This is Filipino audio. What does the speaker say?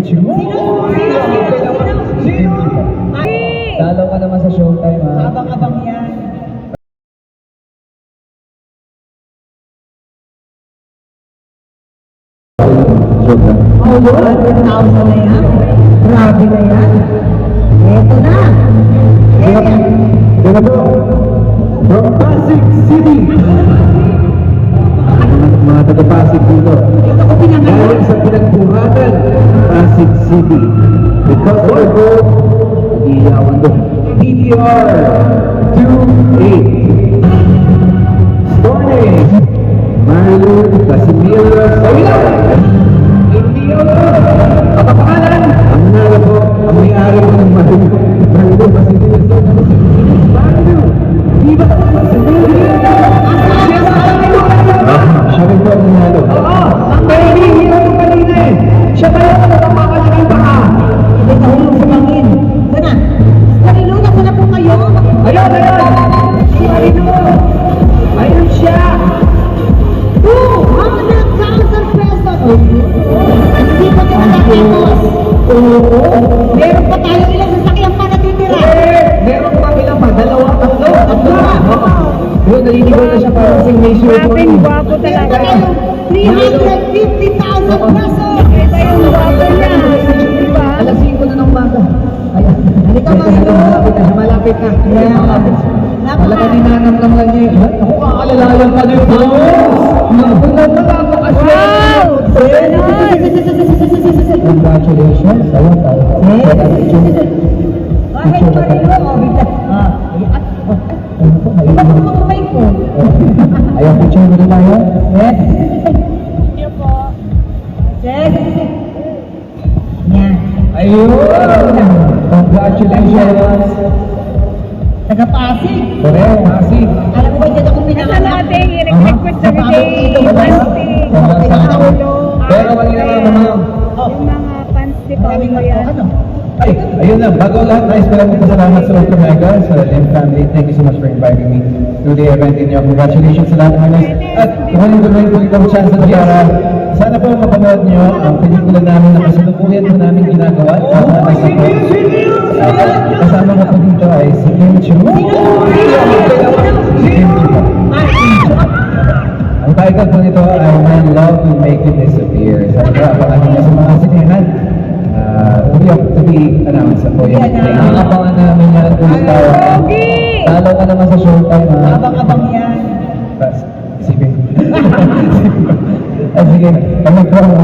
Chu. Talo ka naman sa showtime ha. Abang-abang yan. Showtime. Oh, yun. 1,000 na yan. Grabe na yan. Eto na. Eh, Dito po, from Pasig City. Mga taga Pasig dito. ito ko pinangalan. City. Because of the goal, iyawan doon. PTR 2-8. Stormy, Marilyn Casimiro Savila. Hindi yun. Kapapangalan. Ang nala po, ang may-ari ng Marilo. Ayun siya. 200,000 pesos. Hindi pa ito. Meron pa tayo ilang sasakyan pa natitira. Eh, meron pa ilang pa? Dalawa, tatlo, tatlo. Oo. Naliligaw na siya para kasing may show. Grabe, pa talaga. tayong 350,000 pesos. Iba yung gwapo niya. Diba? Alas 5 na ng umaga. Ayan. Halika, Marilo. Malapit na, malapit na. Malapit. Talaga ninanam lang niya. eh. Ako, aalalayan pa niyo. Napunta na lang ako kasi. Wow! Congratulations. Ayun, tayo. Bakit Marilo? Oh, bigla. Ah, ayan. Oh. Iba ko mga mic ko. Ayan, picture mo rin tayo. Yes. Thank you po. Check. Yan. Ayun! Congratulations! Taga-Pasig. Correct, Pasig. Alam mo ba dyan ako pinanganak? natin, i-request sa birthday. Panty. Pero kanina nga naman, Yung mga fans ni Paolo yan. ano? ay, ayun na, bago lahat, nais ko lang magpasalamat sa Ultra Mega, sa Lim family. Thank you so much for inviting me to the event ninyo. Congratulations sa lahat ng mga At kuhanin ko rin po itong chance na para sana po mapanood nyo ang pelikula namin na kasalukuyan po namin ginagawa. Kasama na sa po. At kasama ko po dito ay si Kim Chu. Si Kim Chu po. Ang title po nito ay When Love Will Make You Disappear. Sabi ko, abangan nyo sa mga sinehan. Uh, we have to be announced po yun. Nakakabangan namin yan ulit tayo. Talo ka naman sa showtime. Abang-abang come